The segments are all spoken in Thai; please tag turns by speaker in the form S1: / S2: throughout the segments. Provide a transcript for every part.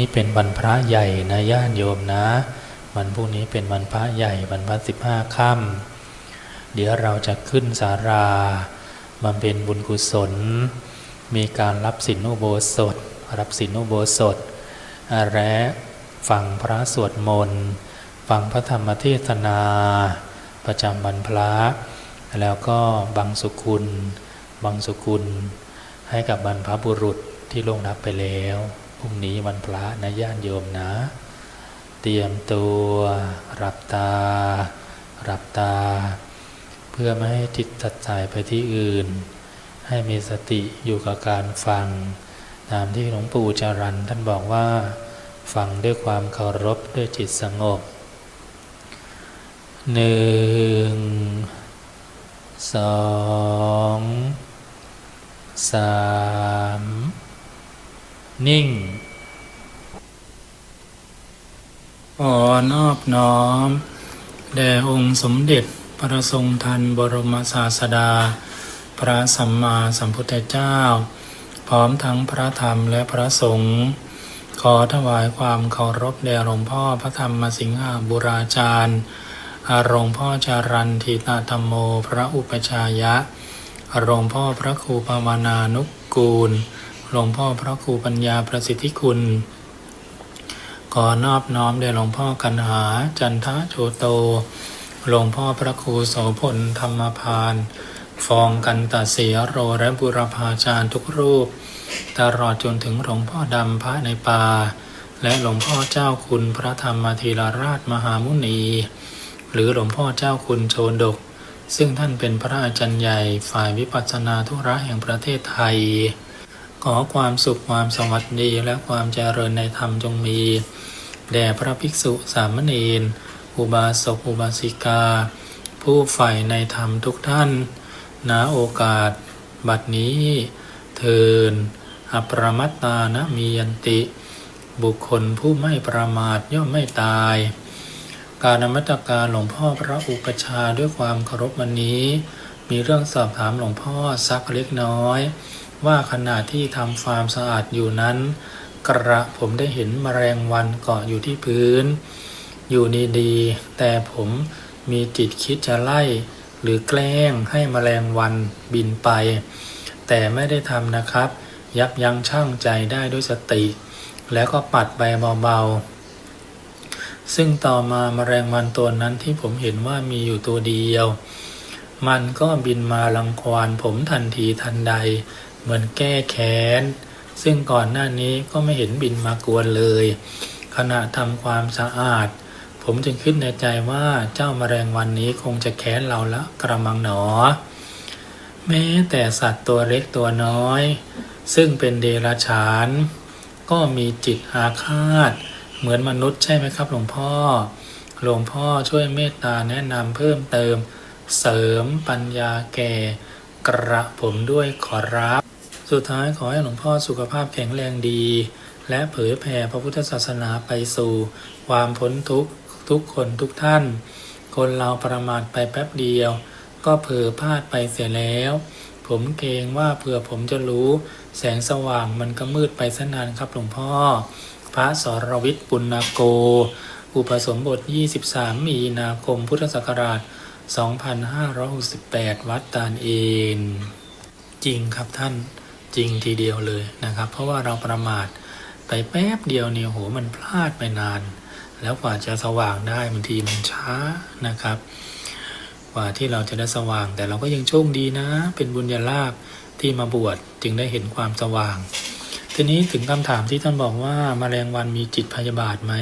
S1: นี่เป็นวันพระใหญ่นะญาติโยมนะ วันพรุ่งนี้เป็นวันพระใหญ่วันพระสิบห้าค่ำเดี๋ยวเราจะขึ้นสาราบำเพ็ญบุญกุศล มีการรับสินอุโบสถ รับสินอุโบสถและฟังพระสวดมนต์ฟังพระธรรมเทศนา ประจำวันพระ แล้วก็บังสุกุลบังสุกุลให้กับบรรพบุรุษที่ลงรับไปแล้ว พรุ่งนี้วันพระนะญาติโยมนะ เตรียมตัวรับตา รับตา เพื่อไม่ให้จิตตัดสายไปที่อื่น ให้มีสติอยู่กับการฟัง ตามที่หลวงปู่จารันท่านบอกว่า ฟังด้วยความเคารพด้วยจิตสงบหนึ่งสองสามนิ่ง
S2: ขอนอบน้อม แด่องค์สมเด็จพระทรงทันบรมศาสดา พระสัมมาสัมพุทธเจ้า พร้อมทั้งพระธรรมและพระสงฆ์ขอถวายความเคารพแด่หลวงพ่อพระธรรมสิงหาบุราจารย์อารมพ่อจารันทิตาธรรมโม พระอุปชายะอารมพ่อพระครูปวานานุกกูลหลวงพ่อพระครูปัญญาประสิทธิคุณ ขอนอบน้อมแด่หลวงพ่อกันหา จันทะโชโต หลวงพ่อพระครูโสพลธรรมพานฟองกันตเสียโรและบุรพาจารย์ทุกรูป ตลอดจนถึงหลวงพ่อดำพระในป่า และหลวงพ่อเจ้าคุณพระธรรมธีรราชมหามุนี หรือหลวงพ่อเจ้าคุณโชดก ซึ่งท่านเป็นพระอาจารย์ใหญ่ฝ่ายวิปัสสนาธุระแห่งประเทศไทย ขอความสุขความสวัสดีและความเจริญในธรรมจงมี แด่พระภิกษุสามเณรอุบาสกอุบาสิกา ผู้ใฝ่ในธรรมทุกท่านณโอกาส บัดนี้ เทินอปรมัตตานะมียันติ บุคคลผู้ไม่ประมาทย่อมไม่ตาย การนมัตการหลวงพ่อพระอุปชาด้วยความเคารพวันนี้ มีเรื่องสอบถามหลวงพ่อสักเล็กน้อย ว่าขณะที่ทำฟาร์มสะอาดอยู่นั้น กระผมได้เห็นแมลงวันเกาะอยู่ที่พื้น อยู่ดีๆแต่ผมมีจิตคิดจะไล่ หรือแกล้งให้แมลงวันบินไป แต่ไม่ได้ทำนะครับ ยับยั้งชั่งใจได้ด้วยสติ แล้วก็ปัดไปเบาๆ ซึ่งต่อมาแมลงวันตัวนั้นที่ผมเห็นว่ามีอยู่ตัวเดียว มันก็บินมาลังควานผมทันทีทันใด เหมือนแก้แค้น ซึ่งก่อนหน้านี้ก็ไม่เห็นบินมากวนเลย ขณะทำความสะอาด ผมจึงคิดในใจว่าเจ้าแมลงวันนี้คงจะแค้นเราละกระมังหนอ แม้แต่สัตว์ตัวเล็กตัวน้อย ซึ่งเป็นเดรัจฉาน ก็มีจิตอาฆาต เหมือนมนุษย์ใช่ไหมครับหลวงพ่อ หลวงพ่อช่วยเมตตาแนะนำเพิ่มเติม เสริมปัญญาแก่กระผมด้วยขอรับ สุดท้ายขอให้หลวงพ่อสุขภาพแข็งแรงดี และเผยแผ่พระพุทธศาสนาไปสู่ ความพ้นทุกข์ทุกคนทุกท่าน คนเราประมาทไปแป๊บเดียว ก็เผลอพลาดไปเสียแล้ว ผมเกรงว่าเผื่อผมจะรู้ แสงสว่างมันก็มืดไปซะนานครับหลวงพ่อ พระสรวิทย์ปุณณโก อุปสมบท 23 มีนาคมพุทธศักราช 2568 วัดตาลเอนจริงครับท่าน จริงทีเดียวเลยนะครับ เพราะว่าเราประมาทไปแป๊บเดียวเนี่ยโหมันพลาดไปนาน แล้วกว่าจะสว่างได้บางทีมันช้านะครับ กว่าที่เราจะได้สว่าง แต่เราก็ยังโชคดีนะ เป็นบุญญาลาภที่มาบวชจึงได้เห็นความสว่าง ทีนี้ถึงคำถามที่ท่านบอกว่ามาแมลงวันมีจิตพยาบาทไหม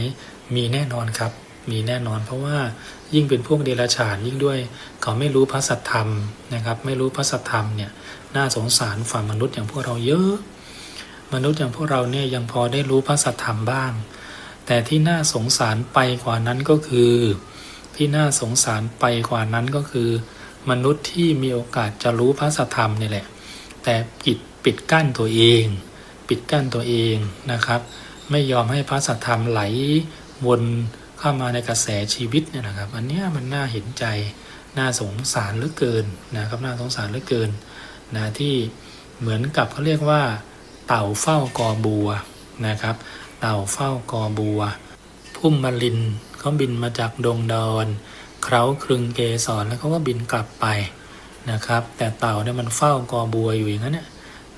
S2: มีแน่นอนครับ มีแน่นอน เพราะว่ายิ่งเป็นพวกเดรัจฉานยิ่งด้วย เขาไม่รู้พระสัทธรรมนะครับ ไม่รู้พระสัทธรรมเนี่ยน่าสงสารฝ่ามนุษย์อย่างพวกเราเยอะ มนุษย์อย่างพวกเราเนี่ยยังพอได้รู้พระสัทธรรมบ้าง แต่ที่น่าสงสารไปกว่านั้นก็คือ ที่น่าสงสารไปกว่านั้นก็คือ มนุษย์ที่มีโอกาสจะรู้พระสัทธรรมนี่แหละ แต่ปิดปิดกั้นตัวเอง ปิดกั้นตัวเองนะครับ ไม่ยอมให้พระสัทธรรมไหลวน เข้ามาในกระแสชีวิตเนี่ยนะครับอันเนี้ยมันน่าเห็นใจน่าสงสารเหลือเกินนะครับน่าสงสารเหลือเกินนะที่เหมือนกับเขาเรียกว่า เต่าเฝ้ากอบัวนะครับ เต่าเฝ้ากอบัว พุ่มมลินเขาบินมาจากดงดอนเคราครึงเกสรแล้วเขาก็บินกลับไปนะครับ แต่เต่าเนี่ยมันเฝ้ากอบัวอยู่อย่างนั้นเนี่ย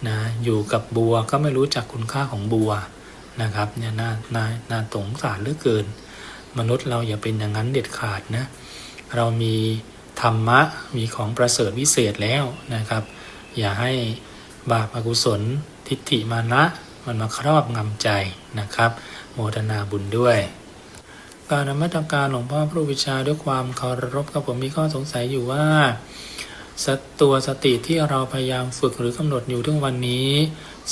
S2: นะอยู่กับบัวก็ไม่รู้จักคุณค่าของบัวนะครับเนี่ยน่าน่าน่าสงสารเหลือเกิน มนุษย์เราอย่าเป็นอย่างนั้นเด็ดขาดนะเรามีธรรมะมีของประเสริฐวิเศษแล้วนะครับ อย่าให้บาปอกุศลทิฏฐิมานะมันมาครอบงำใจนะครับ โมทนาบุญด้วย การนมัตการหลวงพ่อพระวิชาด้วยความเคารพกับผมมีข้อสงสัยอยู่ว่าสตตัวสติที่เราพยายามฝึกหรือกำหนดอยู่ทุกวันนี้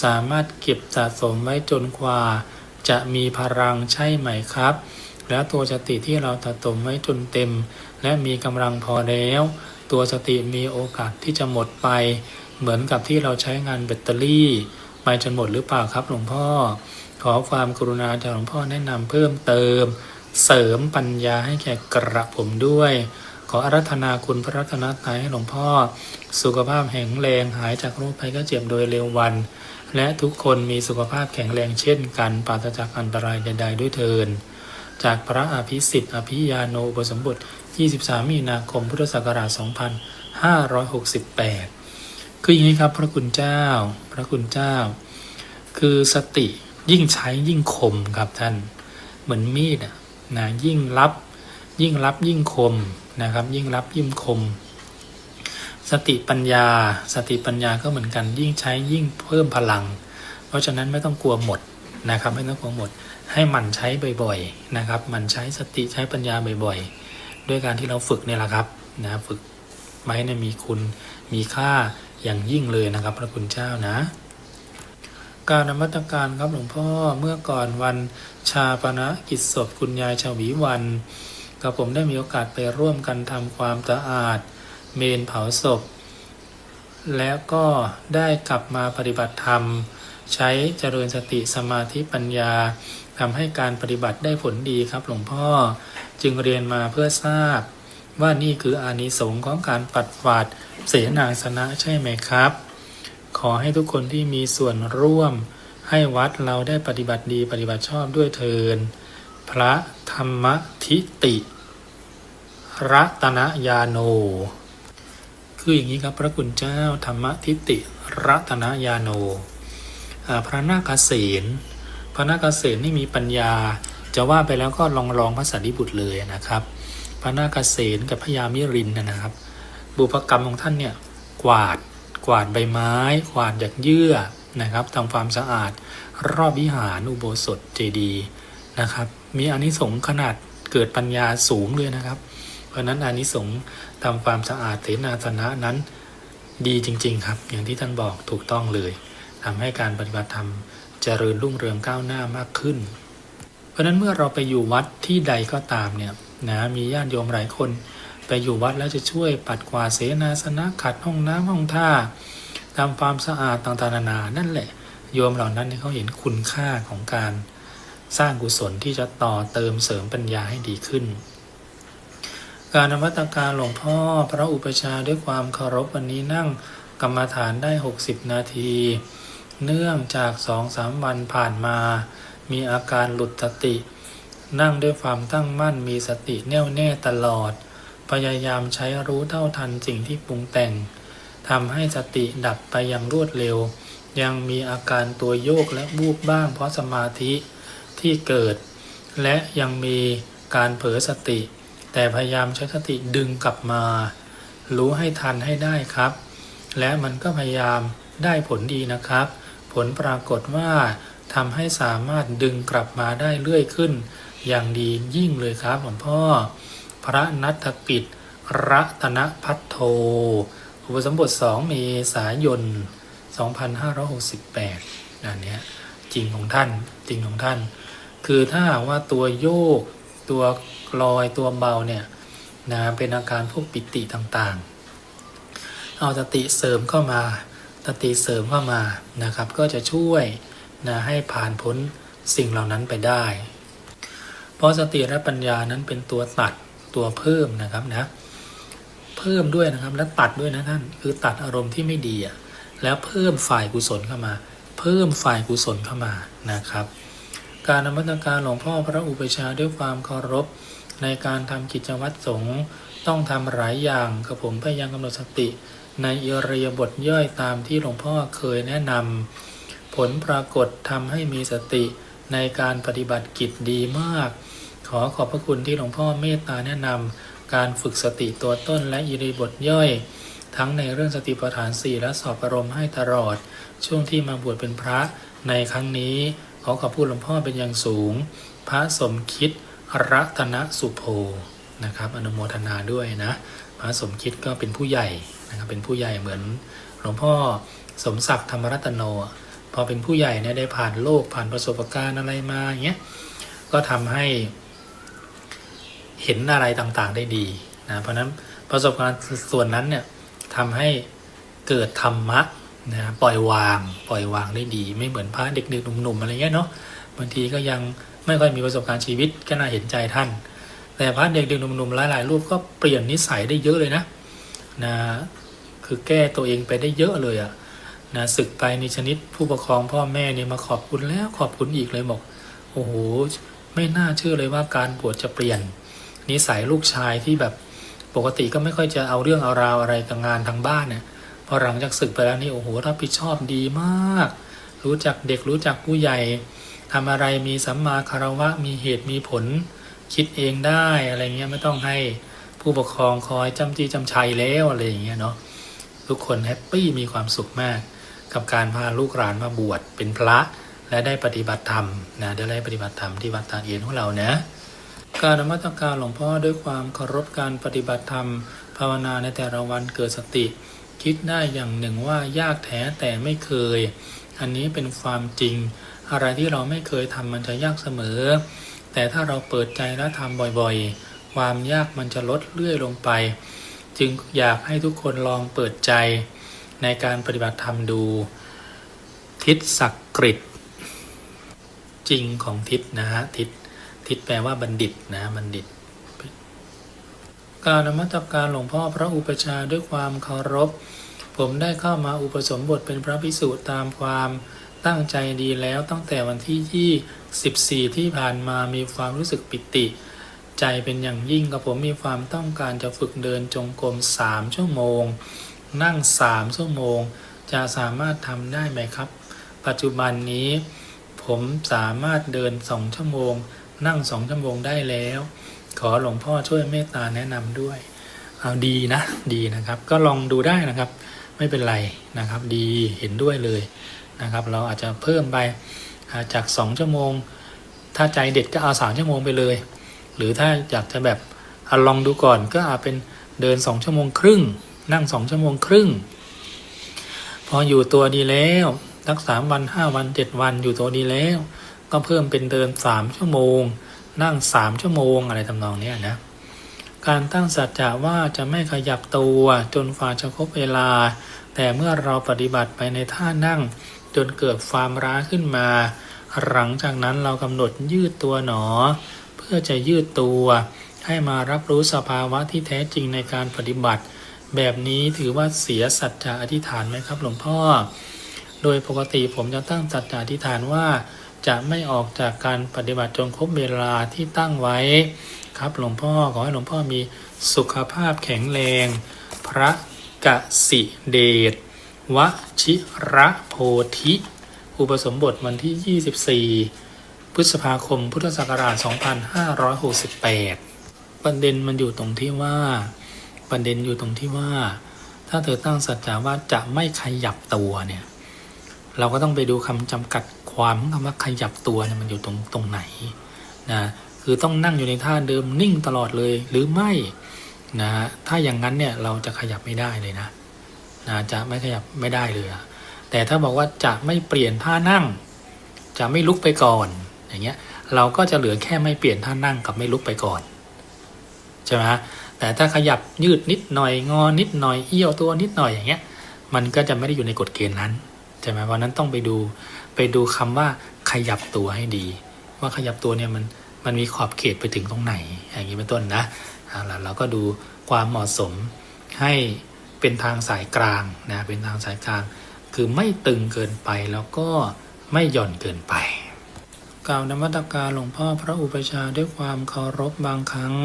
S2: สามารถเก็บสะสมไว้จนกว่า จะมีพลังใช่ไหมครับ แล้วตัวสติที่เราสะสมไว้จนเต็ม และมีกำลังพอแล้ว ตัวสติมีโอกาสที่จะหมดไป เหมือนกับที่เราใช้งานแบตเตอรี่ไปจนหมดหรือเปล่าครับหลวงพ่อ ขอความกรุณาจากหลวงพ่อแนะนำเพิ่มเติม เสริมปัญญาให้แก่กระผมด้วย ขออารัธนาคุณพระรัตนตรัยให้หลวงพ่อ สุขภาพแข็งแรงหายจากโรคภัยก็เจ็บโดยเร็ววันและทุกคนมีสุขภาพแข็งแรงเช่นกันปราศจากอันตรายใด ๆ ด้วยเทิน จากพระอภิสิทธิ์อภิยาโนอุปสมบท 23 มีนาคม พุทธศักราช 2568 คืออย่างนี้ครับ พระคุณเจ้า พระคุณเจ้า คือสติยิ่งใช้ยิ่งคมครับท่าน เหมือนมีดนะยิ่งรับ ยิ่งรับยิ่งคมนะครับ ยิ่งรับยิ่งคม สติปัญญา สติปัญญาก็เหมือนกัน ยิ่งใช้ยิ่งเพิ่มพลัง เพราะฉะนั้นไม่ต้องกลัวหมดนะครับ ไม่ต้องกลัวหมด ให้มันใช้บ่อยๆนะครับ มันใช้สติใช้ปัญญาบ่อยๆ ด้วยการที่เราฝึกเนี่ยแหละครับนะฝึกไว้เนี่ยมีคุณมีค่าอย่างยิ่งเลยนะครับ พระคุณเจ้านะ การนมัตการครับหลวงพ่อเมื่อก่อนวันชาปนกิจศพคุณยายชวีวันกับผมได้มีโอกาสไปร่วมกันทำความสะอาด เมนเผาศพ แล้วก็ได้กลับมาปฏิบัติธรรม ใช้เจริญสติสมาธิปัญญา ทำให้การปฏิบัติได้ผลดีครับหลวงพ่อจึงเรียนมาเพื่อทราบ ว่านี่คืออานิสงส์ของการปัดกวาดเสนาสนะใช่ไหมครับ ขอให้ทุกคนที่มีส่วนร่วม ให้วัดเราได้ปฏิบัติดีปฏิบัติชอบด้วยเทินพระธรรมทิติรัตนยาโน คืออย่างนี้ครับพระคุณเจ้าธรรมทิติรัตนยาโนพระนาคเษน พระนาคเษนนี่มีปัญญา จะว่าไปแล้วก็ลองลองพระสันติบุตรเลยนะครับ พระนาคเษนกับพญามิรินนะครับ บุพกรรมของท่านเนี่ยกวาดกวาดใบไม้ กวาดหยักเยื่อนะครับทำความสะอาด รอบวิหารอุโบสถเจดีย์นะครับ มีอานิสงส์ขนาดเกิดปัญญาสูงเลยนะครับ เพราะฉะนั้นอานิสงส์ทำความสะอาดเสนาสนะนั้นดีจริง ๆ ครับ อย่างที่ท่านบอกถูกต้องเลยทำให้การปฏิบัติธรรม เจริญรุ่งเรืองก้าวหน้ามากขึ้น เพราะนั้นเมื่อเราไปอยู่วัดที่ใดก็ตามเนี่ยนะมีญาติโยมหลายคน ไปอยู่วัดแล้วจะช่วยปัดกวาดเสนาสนะขัดห้องน้ำห้องท่าทำความสะอาดต่างๆนานานั่นแหละ โยมเหล่านั้นเขาเห็นคุณค่าของการสร้างกุศลที่จะต่อเติมเสริมปัญญาให้ดีขึ้น การนมัตการหลวงพ่อพระอุปชาด้วยความเคารพวันนี้นั่งกรรมฐานได้ 60 นาที เนื่องจากสองสามวันผ่านมา มีอาการหลุดสติ นั่งด้วยความตั้งมั่นมีสติแน่วแน่ตลอด พยายามใช้รู้เท่าทันสิ่งที่ปรุงแต่งทำให้สติดับไปอย่างรวดเร็ว ยังมีอาการตัวโยกและบูบบ้างเพราะสมาธิที่เกิด และยังมีการเผลอสติ แต่พยายามใช้สติดึงกลับมา รู้ให้ทันให้ได้ครับ และมันก็พยายามได้ผลดีนะครับ ผลปรากฏว่าทำให้สามารถดึงกลับมาได้เรื่อยขึ้น อย่างดียิ่งเลยครับหลวงพ่อ พระนัทกิจรัตนพัทโทอุปสมบท 2 เมษายน 2568อันเนี้ยจริงของท่านจริงของท่าน คือถ้าว่าตัวโยก ตัวลอยตัวเบาเนี่ยนะเป็นอาการพวกปิติต่างๆ เอาสติเสริมเข้ามา สติเสริมเข้ามานะครับ ก็จะช่วยนะให้ผ่านพ้นสิ่งเหล่านั้นไปได้ เพราะสติและปัญญานั้นเป็นตัวตัดตัวเพิ่มนะครับนะเพิ่มด้วยนะครับและตัดด้วยนะท่านคือตัดอารมณ์ที่ไม่ดีแล้วเพิ่มฝ่ายกุศลเข้ามา เพิ่มฝ่ายกุศลเข้ามานะครับ การนมัสการหลวงพ่อพระอุปชาด้วยความเคารพในการทำกิจวัตรสงฆ์ต้องทำหลายอย่างกับผมพยายามกำหนดสติ ในอิริยาบทย่อยตามที่หลวงพ่อเคยแนะนำผลปรากฏทำให้มีสติในการปฏิบัติกิจดีมาก ขอขอบพระคุณที่หลวงพ่อเมตตาแนะนำการฝึกสติตัวต้นและอิริยาบทย่อย ทั้งในเรื่องสติปัฏฐานสี่และสอบอารมณ์ให้ตลอด ช่วงที่มาบวชเป็นพระในครั้งนี้ ขอขอบคุณหลวงพ่อเป็นอย่างสูง พระสมคิดรัตนสุโภนะครับ อนุโมทนาด้วยนะ พระสมคิดก็เป็นผู้ใหญ่ นะครับเป็นผู้ใหญ่เหมือนหลวงพ่อสมศักดิ์ธรรมรัตโน พอเป็นผู้ใหญ่เนี่ยได้ผ่านโลกผ่านประสบการณ์อะไรมาอย่างเงี้ยก็ทำให้เห็นอะไรต่างๆได้ดีนะเพราะฉะนั้นประสบการณ์ส่วนนั้นเนี่ยทำให้เกิดธรรมะนะปล่อยวาง ปล่อยวางได้ดี ไม่เหมือนพระเด็กๆหนุ่มๆอะไรเงี้ยเนาะบางทีก็ยังไม่ค่อยมีประสบการณ์ชีวิตก็น่าเห็นใจท่าน แต่พระเด็กๆหนุ่มๆหลายๆรูปก็เปลี่ยนนิสัยได้เยอะเลยนะนะ คือแก้ตัวเองไปได้เยอะเลยอะนะศึกไปในชนิดผู้ปกครองพ่อแม่เนี่ยมาขอบคุณแล้วขอบคุณอีกเลยบอกโอ้โหไม่น่าเชื่อเลยว่าการบวชจะเปลี่ยน นิสัยลูกชายที่แบบปกติก็ไม่ค่อยจะเอาเรื่องเอาราวอะไรกับงานทางบ้านเนี่ยพอหลังจากศึกไปแล้วนี่โอ้โหรับผิดชอบดีมาก รู้จักเด็กรู้จักผู้ใหญ่ทำอะไรมีสัมมาคารวะมีเหตุมีผล คิดเองได้อะไรเงี้ยไม่ต้องให้ผู้ปกครองคอยจำจีจำชัยแล้วอะไรอย่างเงี้ยเนาะ ทุกคนแฮปปี้มีความสุขมาก กับการพาลูกหลานมาบวชเป็นพระและได้ปฏิบัติธรรมนะได้ปฏิบัติธรรมที่วัดตาเอียนของเรานะการนมัสการหลวงพ่อด้วยความเคารพการปฏิบัติธรรม ภาวนาในแต่ละวันเกิดสติ คิดได้อย่างหนึ่งว่ายากแท้แต่ไม่เคย อันนี้เป็นความจริง อะไรที่เราไม่เคยทำมันจะยากเสมอ แต่ถ้าเราเปิดใจและทำบ่อยๆ ความยากมันจะลดเรื่อยลงไป จึงอยากให้ทุกคนลองเปิดใจในการปฏิบัติธรรมดู ทิศศักกฤตจริงของทิศนะฮะทิศทิศแปลว่าบัณฑิตนะบัณฑิตการนมัสการหลวงพ่อพระอุปชาด้วยความเคารพ ผมได้เข้ามาอุปสมบทเป็นพระภิกษุตามความตั้งใจดีแล้วตั้งแต่วันที่ 24 ที่ผ่านมามีความรู้สึกปิติ ใจเป็นอย่างยิ่งกับผมมีความต้องการจะฝึกเดินจงกรม3 ชั่วโมง นั่ง 3 ชั่วโมง จะสามารถทำได้ไหมครับ ปัจจุบันนี้ ผมสามารถเดิน 2 ชั่วโมง นั่ง 2 ชั่วโมงได้แล้ว ขอหลวงพ่อช่วยเมตตาแนะนำด้วย เอาดีนะดีนะครับ ก็ลองดูได้นะครับ ไม่เป็นไรนะครับ ดีเห็นด้วยเลยนะครับ เราอาจจะเพิ่มไปอ่าจาก 2 ชั่วโมง ถ้าใจเด็ดก็เอา3ชั่วโมงไปเลย หรือถ้าอยากจะแบบอลองดูก่อนก็อาจเป็นเดิน2ชั่วโมงครึ่ง นั่ง2ชั่วโมงครึ่ง พออยู่ตัวดีแล้วสักสามวันห้าวันเจ็ดวันอยู่ตัวดีแล้ว ก็เพิ่มเป็นเดินสามชั่วโมง นั่งสามชั่วโมงอะไรทำนองนี้นะการตั้งสัจจะว่าจะไม่ขยับตัวจนฝ่าจะครบเวลา แต่เมื่อเราปฏิบัติไปในท่านั่ง จนเกิดความร้าขึ้นมา หลังจากนั้นเรากำหนดยืดตัวหนอ พื่อจะยืดตัว ให้มารับรู้สภาวะที่แท้จริงในการปฏิบัติ แบบนี้ถือว่าเสียสัจจะอธิษฐานไหมครับหลวงพ่อ โดยปกติผมจะตั้งสัจจะอธิษฐานว่า จะไม่ออกจากการปฏิบัติจนครบเวลาที่ตั้งไว้ ครับหลวงพ่อขอให้หลวงพ่อมีสุขภาพแข็งแรง พระกสิเดชวชิระโพธิ อุปสมบทวันที่ 24 พฤษภาคมพุทธศักราช 2568 ประเด็นมันอยู่ตรงที่ว่า ประเด็นอยู่ตรงที่ว่า ถ้าเธอตั้งสัจจะว่าจะไม่ขยับตัวเนี่ย เราก็ต้องไปดูคำจำกัดความคำว่าขยับตัวเนี่ยมันอยู่ตรงตรงไหนนะคือต้องนั่งอยู่ในท่าเดิมนิ่งตลอดเลยหรือไม่นะถ้าอย่างนั้นเนี่ยเราจะขยับไม่ได้เลยนะนะจะไม่ขยับไม่ได้เลยแต่ถ้าบอกว่าจะไม่เปลี่ยนท่านั่ง จะไม่ลุกไปก่อน อย่างเงี้ยเราก็จะเหลือแค่ไม่เปลี่ยนท่านั่งกับไม่ลุกไปก่อนใช่ไหมแต่ถ้าขยับยืดนิดหน่อยงอนิดหน่อยเอี้ยวตัวนิดหน่อยอย่างเงี้ยมันก็จะไม่ได้อยู่ในกฎเกณฑ์นั้นใช่ไหมเพราะนั้นต้องไปดูไปดูคำว่าขยับตัวให้ดี ว่าขยับตัวเนี่ยมันมันมีขอบเขตไปถึงตรงไหน อย่างนี้เป็นต้นนะเอาล่ะเราก็ดูความเหมาะสมให้เป็นทางสายกลางนะเป็นทางสายกลาง คือไม่ตึงเกินไปแล้วก็ไม่หย่อนเกินไป กล่าวนมัตการหลวงพ่อพระอุปชาด้วยความเคารพบางครั้ง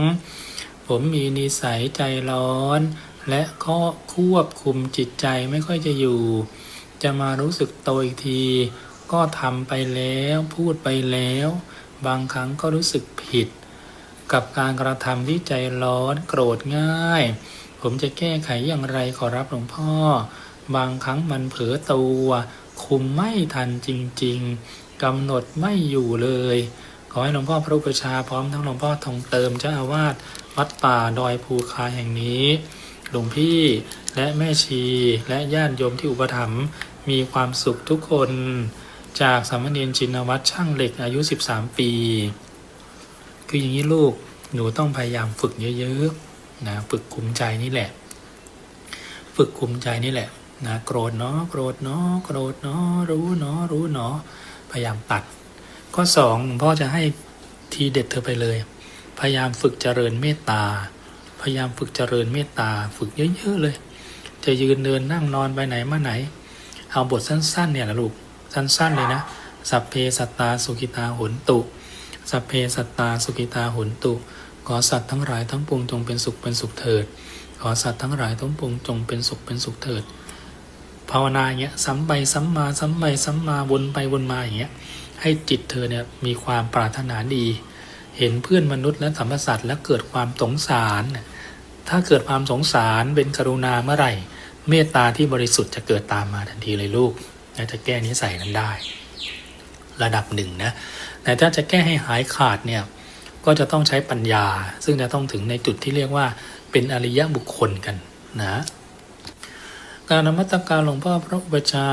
S2: ผมมีนิสัยใจร้อน และก็ควบคุมจิตใจไม่ค่อยจะอยู่ จะมารู้สึกโตอีกที ก็ทำไปแล้วพูดไปแล้ว บางครั้งก็รู้สึกผิด กับการกระทำที่ใจร้อนโกรธง่าย ผมจะแก้ไขอย่างไรขอรับหลวงพ่อ บางครั้งมันเผลอตัวคุมไม่ทันจริง ๆ กำหนดไม่อยู่เลย ขอให้หลวงพ่อพระอุปชาพร้อมทั้งหลวงพ่อทองเติมเจ้าอาวาสวัดป่าดอยภูคาแห่งนี้ หลวงพี่และแม่ชีและญาติโยมที่อุปถัมภ์มีความสุขทุกคน จากสามเณรชินวัตรช่างเหล็กอายุ 13 ปี คืออย่างนี้ลูกหนูต้องพยายามฝึกเยอะๆนะฝึกคุมใจนี่แหละ ฝึกคุมใจนี่แหละนะโกรธเนาะโกรธเนาะโกรธเนาะรู้เนาะรู้เนาะ พยายามตัด ข้อสองหลวงพ่อจะให้ทีเด็ดเธอไปเลย พยายามฝึกเจริญเมตตา พยายามฝึกเจริญเมตตา ฝึกเยอะๆเลย จะยืนเดินนั่งนอนไปไหนมาไหน เอาบทสั้นๆเนี่ยละลูก สั้นๆเลยนะ สัพเพสัตตาสุขิตาหุนตุ สัพเพสัตตาสุขิตาหุนตุ ขอสัตว์ทั้งหลายทั้งปวงจงเป็นสุขเป็นสุขเถิด ขอสัตว์ทั้งหลายทั้งปวงจงเป็นสุขเป็นสุขเถิด ภาวนาอย่างเงี้ยซ้ำไปซ้ำมาซ้ำไปซ้ำมาวนไปวนมาอย่างเงี้ยให้จิตเธอเนี่ยมีความปรารถนาดี เห็นเพื่อนมนุษย์และสัมพสัตว์แล้วเกิดความสงสาร ถ้าเกิดความสงสารเป็นกรุณาเมื่อไหร่ เมตตาที่บริสุทธิ์จะเกิดตามมาทันทีเลยลูกจะแก้นิสัยนั้นได้ ระดับหนึ่งนะแต่ถ้าจะแก้ให้หายขาดเนี่ยก็จะต้องใช้ปัญญา ซึ่งจะต้องถึงในจุดที่เรียกว่าเป็นอริยบุคคลกันนะ การนมัตการหลวงพ่อพระอุปชา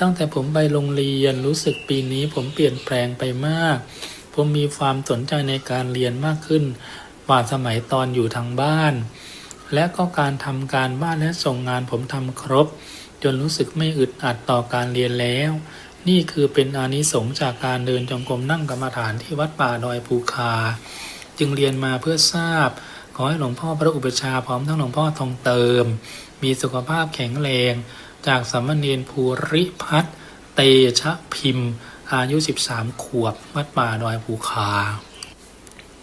S2: ตั้งแต่ผมไปโรงเรียนรู้สึกปีนี้ผมเปลี่ยนแปลงไปมาก ผมมีความสนใจในการเรียนมากขึ้นกว่าสมัยตอนอยู่ทางบ้าน และก็การทำการบ้านและส่งงานผมทำครบ จนรู้สึกไม่อึดอัดต่อการเรียนแล้ว นี่คือเป็นอานิสงส์จากการเดินจงกรมนั่งกรรมฐานที่วัดป่าดอยภูคา จึงเรียนมาเพื่อทราบ ขอให้หลวงพ่อพระอุปชาพร้อมทั้งหลวงพ่อทองเติม มีสุขภาพแข็งแรง จากสมเณรภูริพัฒน์เตชะพิมพ์ อายุ 13 ขวบ วัดป่าดอยภูคา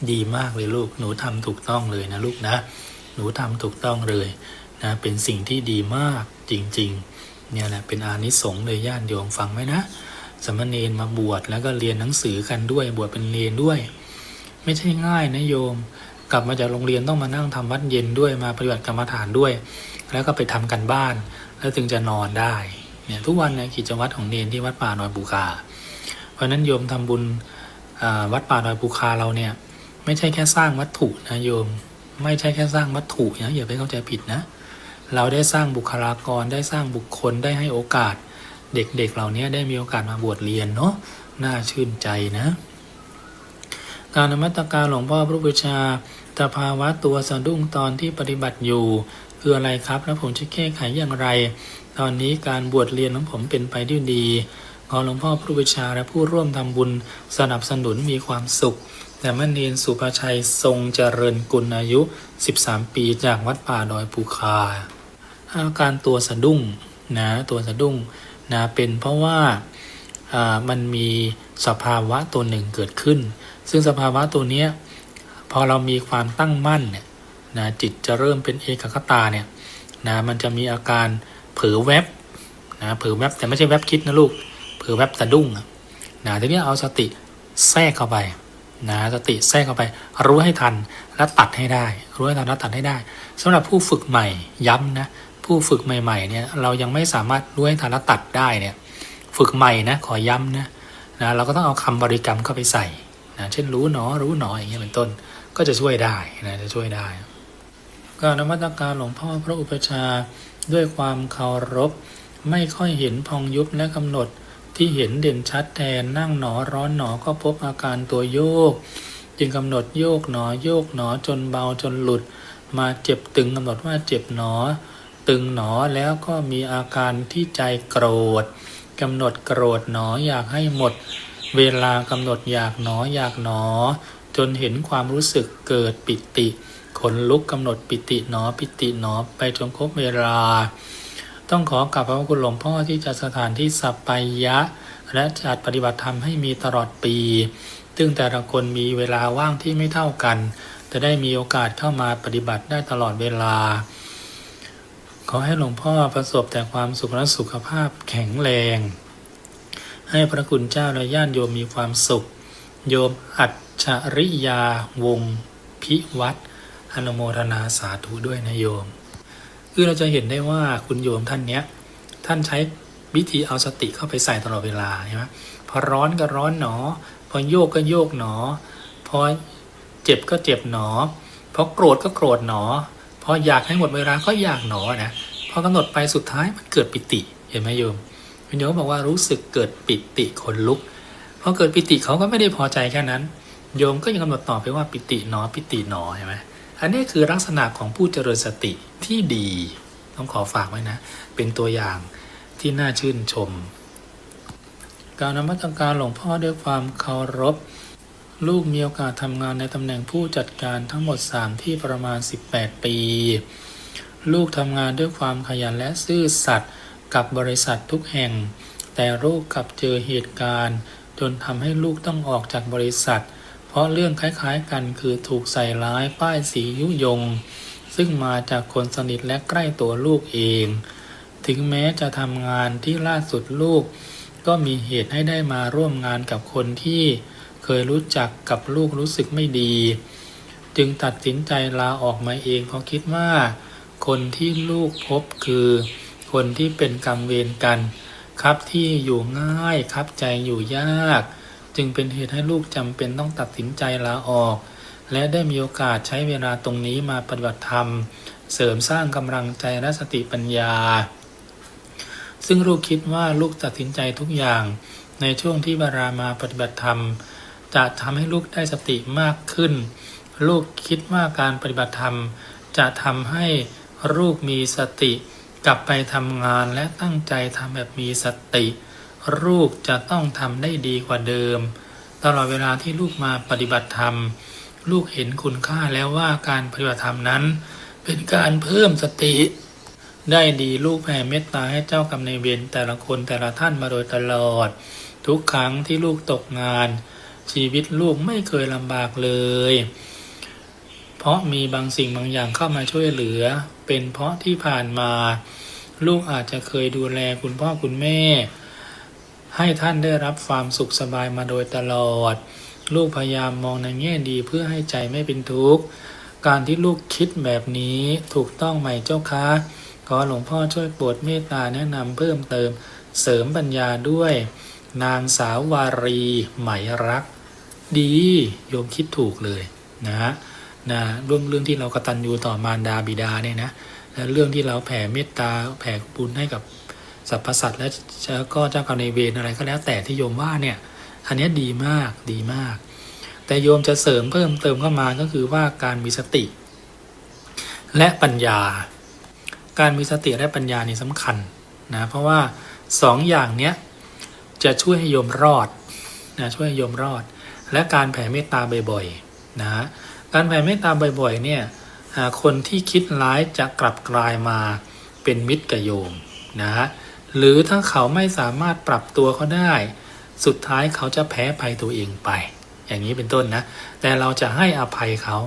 S2: ดีมากเลยลูก หนูทำถูกต้องเลยนะลูกนะ หนูทำถูกต้องเลยนะ เป็นสิ่งที่ดีมากจริงๆ เนี่ยแหละเป็นอานิสงส์เลยญาติโยมฟังไหมนะ สมเณรมาบวชแล้วก็เรียนหนังสือกันด้วย บวชเป็นเนด้วย ไม่ใช่ง่ายนะโยม กลับมาจากโรงเรียนต้องมานั่งทำวัดเย็นด้วยมาปฏิบัติกรรมฐานด้วย แล้วก็ไปทำกันบ้าน แล้วถึงจะนอนได้เนี่ยทุกวันเนี่ยกิจวัตรของเนรที่วัดป่าดอยปูคาเพราะนั้นโยมทำบุญวัดป่าดอยปูคาเราเนี่ยไม่ใช่แค่สร้างวัตถุนะโยม ไม่ใช่แค่สร้างวัตถุนะอย่าไปเข้าใจผิดนะ เราได้สร้างบุคลากรได้สร้างบุคคลได้ให้โอกาส เด็กๆเเหล่านี้ได้มีโอกาสมาบวชเรียนเนาะน่าชื่นใจนะ การนมัตการหลวงพ่อพระบูชาตภาวะตัวสะดุ้งตอนที่ปฏิบัติอยู่ คืออะไรครับ แล้วผมจะแก้ไขอย่างไร ตอนนี้การบวชเรียนของผมเป็นไปด้วยดี ขอหลวงพ่อพระบูชาและผู้ร่วมทำบุญสนับสนุนมีความสุข แต่มณีนสุภชัยทรงเจริญกุลอายุ 13 ปีจากวัดป่าดอยภูคาอาการตัวสะดุ้งนะตัวสะดุ้งนะเป็นเพราะว่ามันมีสภาวะตัวหนึ่งเกิดขึ้น ซึ่งสภาวะตัวนี้พอเรามีความตั้งมั่นเนี่ยนะจิตจะเริ่มเป็นเอกคตาเนี่ยนะมันจะมีอาการเผลอแวบนะเผลอแวบแต่ไม่ใช่แวบคิดนะลูกเผลอแวบสะดุ้งนะทีนี้เอาสติแทรกเข้าไปนะสติแทรกเข้าไป รู้ให้ทันและตัดให้ได้ รู้ให้ทันและตัดให้ได้สำหรับผู้ฝึกใหม่ย้ำนะผู้ฝึกใหม่ๆเนี่ยเรายังไม่สามารถรู้ให้ทันและตัดได้เนี่ยฝึกใหม่นะขอย้ำนะนะเราก็ต้องเอาคำบริกรรมเข้าไปใส่ นะเช่นรู้หนอรู้หนออย่างเงี้ยเป็นต้นก็จะช่วยได้นะจะช่วยได้ก็นมัตการหลวงพ่อพระอุปชาด้วยความเคารพ ไม่ค่อยเห็นพองยุบและกำหนดที่เห็นเด่นชัดแทนนั่งหนอร้อนหนอก็พบอาการตัวโยก จึงกำหนดโยกหนอโยกหนอจนเบาจนหลุด มาเจ็บตึงกำหนดว่าเจ็บหนอ ตึงหนอแล้วก็มีอาการที่ใจโกรธกำหนดโกรธหนออยากให้หมด เวลากำหนดอยากหนออยากหนอ จนเห็นความรู้สึกเกิดปิติ ขนลุกกำหนดปิติหนอปิติหนอไปจนครบเวลา ต้องขอกราบพระคุณหลวงพ่อที่จัดสถานที่สัปปายะ และจัดปฏิบัติธรรมให้มีตลอดปี ซึ่งแต่ละคนมีเวลาว่างที่ไม่เท่ากัน จะได้มีโอกาสเข้ามาปฏิบัติได้ตลอดเวลา ขอให้หลวงพ่อประสบแต่ความสุขและสุขภาพแข็งแรง ให้พระคุณเจ้าและญาติโยมมีความสุข โยมอัจฉริยาวงพิวัตรอนุโมทนาสาธุด้วยนะโยมคือเราจะเห็นได้ว่าคุณโยมท่านเนี้ยท่านใช้วิธีเอาสติเข้าไปใส่ตลอดเวลาใช่ไหมพอร้อนก็ร้อนหนอ พอโยกก็โยกหนอ พอเจ็บก็เจ็บหนอ พอโกรธก็โกรธหนอ พออยากให้หมดเวลาก็อยากหนอนะ พอกำหนดไปสุดท้ายมันเกิดปิติ เห็นไหมโยม คุณโยมบอกว่ารู้สึกเกิดปิติขนลุกพอเกิดปิติเขาก็ไม่ได้พอใจแค่นั้น โยมก็ยังกำหนดต่อไปว่าปิติหนอปิติหนอเห็นไหมอันนี้คือลักษณะของผู้เจริญสติที่ดี ต้องขอฝากไว้นะ เป็นตัวอย่างที่น่าชื่นชม การนมัสการหลวงพ่อด้วยความเคารพ ลูกมีโอกาสทำงานในตำแหน่งผู้จัดการทั้งหมด 3 ที่ประมาณ 18 ปี ลูกทำงานด้วยความขยันและซื่อสัตย์ กับบริษัททุกแห่ง แต่ลูกกลับเจอเหตุการณ์ จนทำให้ลูกต้องออกจากบริษัท เพราะเรื่องคล้ายๆกันคือถูกใส่ร้ายป้ายสียุยง ซึ่งมาจากคนสนิทและใกล้ตัวลูกเอง ถึงแม้จะทำงานที่ล่าสุดลูก ก็มีเหตุให้ได้มาร่วมงานกับคนที่เคยรู้จักกับลูกรู้สึกไม่ดี จึงตัดสินใจลาออกมาเองเพราะคิดว่า คนที่ลูกพบคือ คนที่เป็นกรรมเวรกัน ครับที่อยู่ง่ายครับใจอยู่ยาก จึงเป็นเหตุให้ลูกจำเป็นต้องตัดสินใจลาออก และได้มีโอกาสใช้เวลาตรงนี้มาปฏิบัติธรรม เสริมสร้างกำลังใจและสติปัญญา ซึ่งลูกคิดว่าลูกตัดสินใจทุกอย่าง ในช่วงที่เวลามาปฏิบัติธรรม จะทำให้ลูกได้สติมากขึ้น ลูกคิดว่าการปฏิบัติธรรมจะทำให้ลูกมีสติ กลับไปทำงานและตั้งใจทำแบบมีสติ ลูกจะต้องทำได้ดีกว่าเดิม ตลอดเวลาที่ลูกมาปฏิบัติธรรม ลูกเห็นคุณค่าแล้วว่าการปฏิบัติธรรมนั้น เป็นการเพิ่มสติ ได้ดีลูกแผ่เมตตาให้เจ้ากรรมนายเวรแต่ละคนแต่ละท่านมาโดยตลอด ทุกครั้งที่ลูกตกงาน ชีวิตลูกไม่เคยลำบากเลย เพราะมีบางสิ่งบางอย่างเข้ามาช่วยเหลือ เป็นเพราะที่ผ่านมา ลูกอาจจะเคยดูแลคุณพ่อคุณแม่ ให้ท่านได้รับความสุขสบายมาโดยตลอด ลูกพยายามมองในแง่ดีเพื่อให้ใจไม่เป็นทุกข์การที่ลูกคิดแบบนี้ถูกต้องไหมเจ้าคะขอหลวงพ่อช่วยโปรดเมตตาแนะนำเพิ่มเติมเสริมปัญญาด้วย นางสาววารีไหมรัก ดีโยมคิดถูกเลยนะ นะเรื่องเรื่องที่เรากตัญญูต่อมารดาบิดาเนี่ยนะและเรื่องที่เราแผ่เมตตาแผ่บุญให้กับสรรพสัตว์และก็เจ้ากรรมนายเวรอะไรก็แล้วแต่ที่โยมว่าเนี่ยอันนี้ดีมากดีมาก แต่โยมจะเสริมเพิ่มเติมเข้ามาก็คือว่าการมีสติ และปัญญา การมีสติและปัญญานี่สำคัญนะเพราะว่าสองอย่างเนี้ยจะช่วยให้โยมรอดนะช่วยให้โยมรอด และการแผ่เมตตาบ่อยๆนะ การแผ่เมตตาบ่อยๆเนี่ยอ่าคนที่คิดร้ายจะกลับกลายมาเป็นมิตรกับโยมนะหรือถ้าเขาไม่สามารถปรับตัวเขาได้ สุดท้ายเขาจะแพ้ภัยตัวเองไป อย่างนี้เป็นต้นนะ แต่เราจะให้อภัยเขา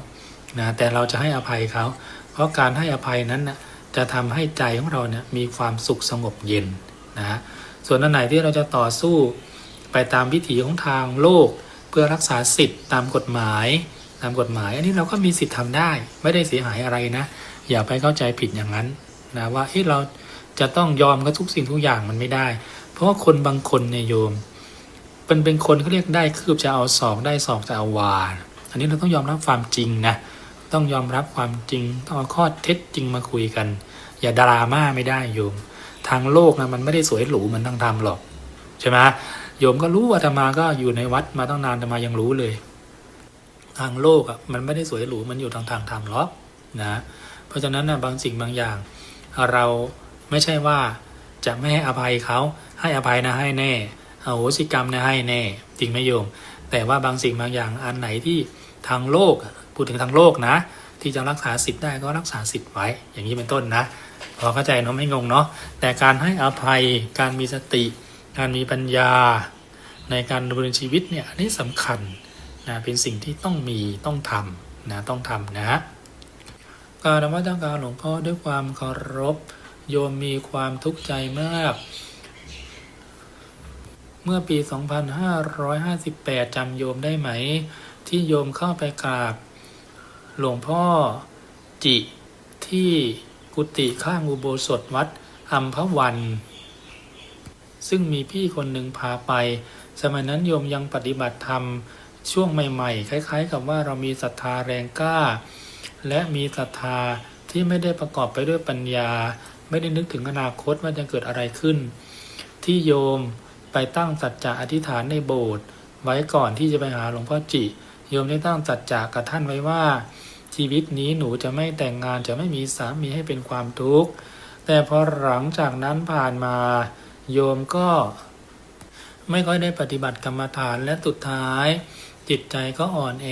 S2: นะแต่เราจะให้อภัยเขา เพราะการให้อภัยนั้นนะจะทำให้ใจของเราเนี่ยมีความสุขสงบเย็นนะส่วนอันไหนที่เราจะต่อสู้ไปตามวิถีของทางโลก เพื่อรักษาสิทธิ์ตามกฎหมาย ตามกฎหมาย อันนี้เราก็มีสิทธิ์ทำได้ ไม่ได้เสียหายอะไรนะ อย่าไปเข้าใจผิดอย่างนั้นนะว่าเฮ้เราจะต้องยอมกับทุกสิ่งทุกอย่างมันไม่ได้ เพราะว่าคนบางคนเนี่ยโยมเป็นเป็นคนเขาเรียกได้คืบจะเอาสองได้สองจะเอาวาอันนี้เราต้องยอมรับความจริงนะต้องยอมรับความจริง ต้องเอาข้อเท็จจริงมาคุยกัน อย่าดราม่าไม่ได้โยม ทางโลกนะมันไม่ได้สวยหรูเหมือนทางธรรมหรอกใช่ไหมโยมก็รู้ว่าธรรมาก็อยู่ในวัดมาตั้งนานธรรมายังรู้เลย ทางโลกอะมันไม่ได้สวยหรูมันอยู่ทางทางธรรมหรอกนะเพราะฉะนั้นนะบางสิ่งบางอย่าง เราไม่ใช่ว่าจะไม่ให้อภัยเขาให้อภัยนะให้แน่อโหสิกรรมนะให้แน่จริงไหมโยม แต่ว่าบางสิ่งบางอย่างอันไหนที่ทางโลกพูดถึงทางโลกนะ ที่จะรักษาสิทธิ์ได้ก็รักษาสิทธิ์ไว้ อย่างนี้เป็นต้นนะพอเข้าใจเนาะไม่งงเนาะแต่การให้อภัยการมีสติ การมีปัญญา ในการดำเนินชีวิตเนี่ยอันนี้สำคัญ นะเป็นสิ่งที่ต้องมีต้องทำนะต้องทำนะกรารนมัสการหลวงพ่อด้วยความเคารพโยมมีความทุกข์ใจมาก เมื่อปี 2558จำโยมได้ไหม ที่โยมเข้าไปกราบ หลวงพ่อจิที่กุฏิข้างอุโบสถวัดอัมพวัน ซึ่งมีพี่คนหนึ่งพาไป สมัยนั้นโยมยังปฏิบัติธรรม ช่วงใหม่ๆ คล้าย ๆ กับว่าเรามีศรัทธาแรงกล้า และมีศรัทธาที่ไม่ได้ประกอบไปด้วยปัญญา ไม่ได้นึกถึงอนาคตว่าจะเกิดอะไรขึ้น ที่โยมไปตั้งสัจจะอธิษฐานในโบสถ์ไว้ก่อนที่จะไปหาหลวงพ่อจิโยมได้ตั้งสัจจะกับท่านไว้ว่า ชีวิตนี้หนูจะไม่แต่งงานจะไม่มีสามีให้เป็นความทุกข์แต่พอหลังจากนั้นผ่านมา โยมก็ไม่ค่อยได้ปฏิบัติกรรมฐานและสุดท้าย จิตใจก็อ่อนแอ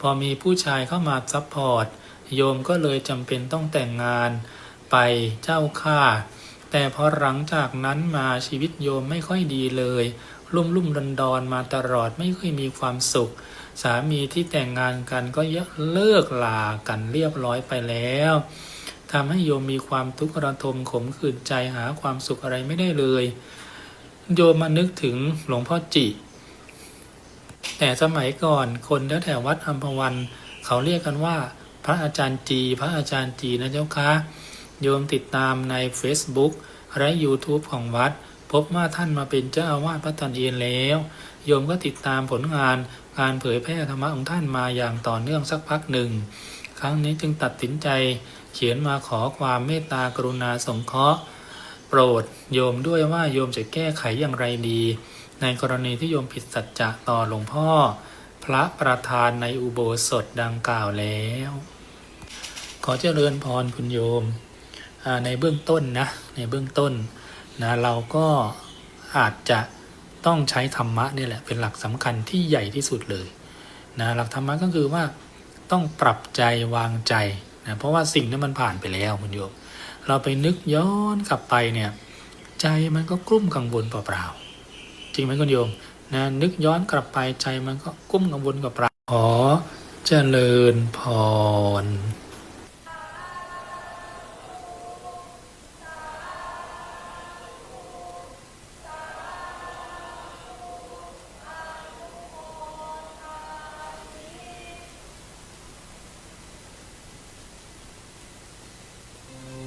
S2: พอมีผู้ชายเข้ามาซัพพอร์ต โยมก็เลยจำเป็นต้องแต่งงานไปเจ้าค่า แต่พอหลังจากนั้นมาชีวิตโยมไม่ค่อยดีเลยลุ่มลุ่มดอนดอนมาตลอดไม่ค่อยมีความสุข สามีที่แต่งงานกันก็ยกเลิกลากันเรียบร้อยไปแล้วทำให้โยมมีความทุกข์ระทมขมขื่นใจหาความสุขอะไรไม่ได้เลย โยมมานึกถึงหลวงพ่อจิ แต่สมัยก่อนคนแถวแถววัดอัมพวัน เขาเรียกกันว่า พระอาจารย์จี พระอาจารย์จีนะเจ้าคะโยมติดตามใน Facebook และ YouTube ของวัด พบว่าท่านมาเป็นเจ้าอาวาสพระตอนเย็นแล้ว โยมก็ติดตามผลงานการเผยแพร่ธรรมะของท่านมาอย่างต่อเนื่องสักพักหนึ่ง ครั้งนี้จึงตัดสินใจเขียนมาขอความเมตตากรุณาสงเคราะห์ โปรดโยมด้วยว่าโยมจะแก้ไขอย่างไรดี ในกรณีที่โยมผิดสัจจะต่อหลวงพ่อ พระประธานในอุโบสถดังกล่าวแล้ว ขอเจริญพรคุณโยม ในเบื้องต้นนะ ในเบื้องต้นนะเราก็อาจจะต้องใช้ธรรมะนี่แหละเป็นหลักสำคัญที่ใหญ่ที่สุดเลยนะหลักธรรมะก็คือว่าต้องปรับใจวางใจนะเพราะว่าสิ่งนั้นมันผ่านไปแล้วคุณโยม เราไปนึกย้อนกลับไปเนี่ยใจมันก็กลุ้มกังวลเปล่าๆ จริงไหมคุณโยมนะนึกย้อนกลับไปใจมันก็กุ้มกังวลกับเปล่าขอเจริญพร